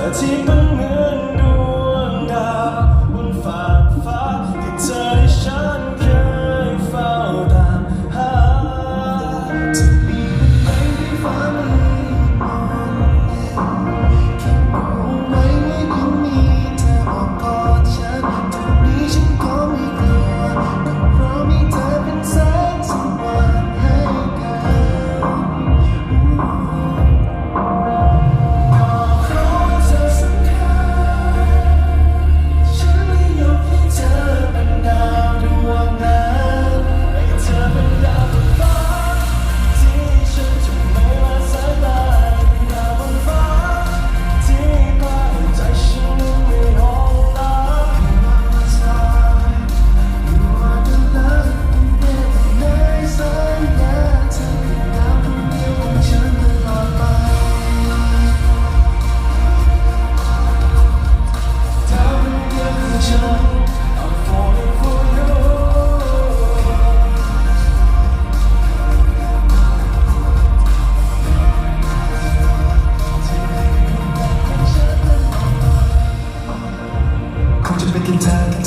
在起风。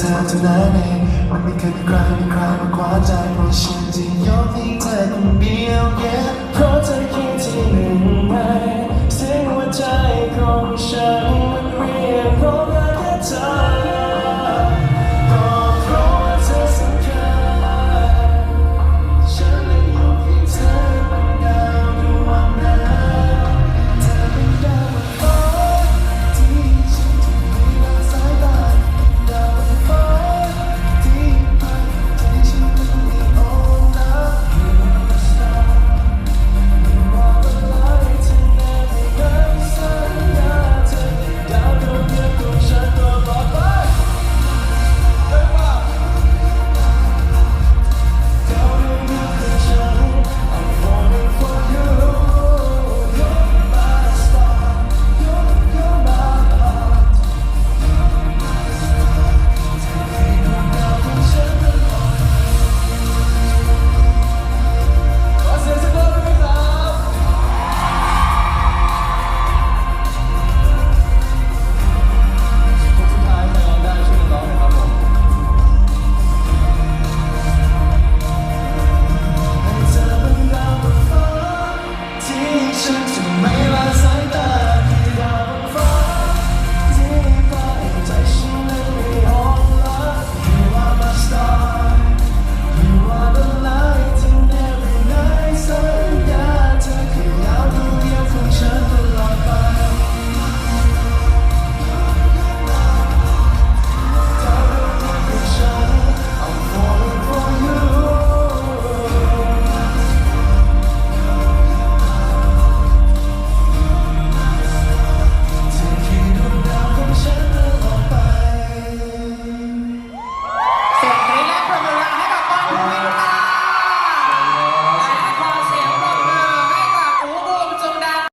ธอเท่านั้นเองมันไม่เคยมีใครมีใครมาคว้าใจเพราะฉันจะยกให้เธอคนเดียวแค่เพราะ